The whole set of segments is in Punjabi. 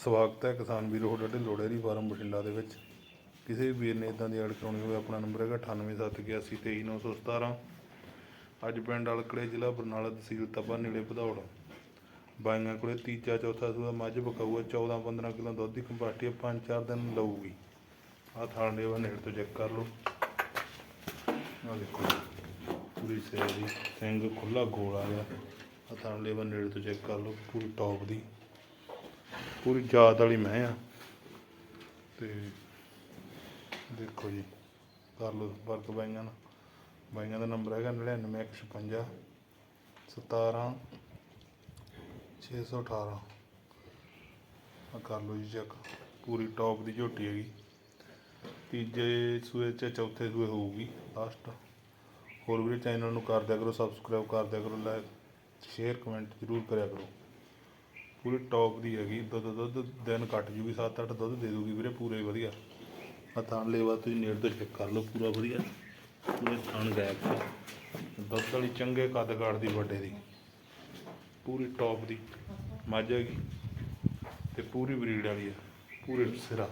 ਸਵਾਗਤ ਹੈ ਕਿਸਾਨ ਵੀਰ, ਤੁਹਾਡੇ ਲੋੜੇਰੀ ਫਾਰਮ ਬਠਿੰਡਾ ਦੇ ਵਿੱਚ। ਕਿਸੇ ਵੀ ਵੀਰ ਨੇ ਇਦਾਂ ਦੀ ਐਡ ਕਰਾਉਣੀ ਹੋਵੇ, ਆਪਣਾ ਨੰਬਰ ਹੈਗਾ 9871823917 ਅੱਜ ਪਿੰਡ ਅਲਕੜੇ ਜ਼ਿਲ੍ਹਾ ਬਰਨਾਲਾ ਤਹਿਸੀਲ ਤਪਾ ਨੇੜੇ ਭਦੌੜ। ਬਾਈਆਂ ਕੋਲੇ ਤੀਜਾ ਚੌਥਾ ਸੂਆ ਮੱਝ ਬਕਾਊਆ 14 15 ਕਿਲੋ ਦੁੱਧ ਦੀ ਕੰਪਾਰਟੀ ਆ 5-4 ਦਿਨ ਲਊਗੀ। ਆਹ ਥਾਣ ਦੇ ਨੇੜ ਤੋਂ ਚੈੱਕ ਕਰ ਲਓ। ਆਹ ਦੇਖੋ ਪੂਰੀ ਸੇਲ ਦੀ ਸਿੰਘ ਖੁੱਲਾ ਗੋਲ ਆ ਗਿਆ। ਆਹ ਥਾਣ ਦੇ ਨੇੜ ਤੋਂ ਚੈੱਕ ਕਰ ਲਓ, ਪੂਰੀ ਟੌਪ ਦੀ। ਪੂਰੀ ਜਾਤ ਵਾਲੀ ਮੈਂ ਆ। ਤੇ ਦੇਖੋ ਜੀ, ਕਰ ਲਓ ਸੰਪਰਕ ਬਾਈਆਂ ਨਾਲ। ਬਾਈਆਂ ਦਾ ਨੰਬਰ ਹੈਗਾ 99156 17 618 ਆ ਕਰ ਲਓ ਜੀ ਚੈੱਕ ਪੂਰੀ ਟੌਪ ਦੀ ਝੋਟੀ ਹੈਗੀ। ਤੀਜੇ ਸੂਏ ਚ ਚੌਥੇ ਸੂਏ ਹੋਊਗੀ ਲਾਸਟ ਹੋਰ ਵੀ ਚੈਨਲ ਨੂੰ ਕਰ ਦਿਆ ਕਰੋ ਸਬਸਕ੍ਰਾਈਬ ਕਰ ਦਿਆ ਕਰੋ ਲਾਈਕ ਸ਼ੇਅਰ ਕਮੈਂਟ ਜ਼ਰੂਰ ਕਰਿਆ ਕਰੋ। ਪੂਰੀ ਟੌਪ ਦੀ ਹੈਗੀ, ਦੁੱਧ ਦੁੱਧ ਦਿਨ ਕੱਟ ਜੂਗੀ 7-8 ਦੁੱਧ ਦੇ ਦੂਗੀ ਵੀਰੇ ਪੂਰੇ ਵਧੀਆ। ਆ ਥਾਣ ਲੇਵਾ ਤੁਸੀਂ ਨੇੜ ਤੋਂ ਚੈੱਕ ਕਰ ਲਓ, ਪੂਰਾ ਵਧੀਆ। ਪੂਰੇ ਥਾਣ ਗਾਇਬ ਦੁੱਧ ਵਾਲੀ ਚੰਗੇ ਕੱਦ ਕਾੜ ਦੀ ਵੱਡੇ ਦੀ। ਪੂਰੀ ਟੌਪ ਦੀ, ਮੱਝ ਹੈਗੀ। ਤੇ ਪੂਰੀ ਬਰੀਡ ਵਾਲੀ ਆ, ਪੂਰੇ ਸਿਰਾ।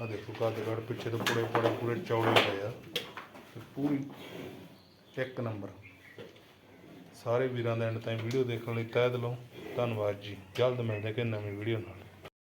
ਆ ਦੇਖੋ ਕੱਦ ਕਾਠ ਪਿੱਛੇ ਤੋਂ ਪੂਰੇ ਪੂਰੇ ਪੂਰੇ ਚੌੜੇ ਪਏ ਆ। ਪੂਰੀ ਇੱਕ ਨੰਬਰ। ਸਾਰੇ ਵੀਰਾਂ ਦਾ ਐਂਡ ਤਾਈਂ ਵੀਡੀਓ ਦੇਖਣ ਲਈ ਤਹਿ ਦਿਲੋਂ। ਧੰਨਵਾਦ ਜੀ। ਜਲਦ ਮਿਲਦੇ ਕਿ ਨਵੀਂ ਵੀਡੀਓ ਨਾਲ।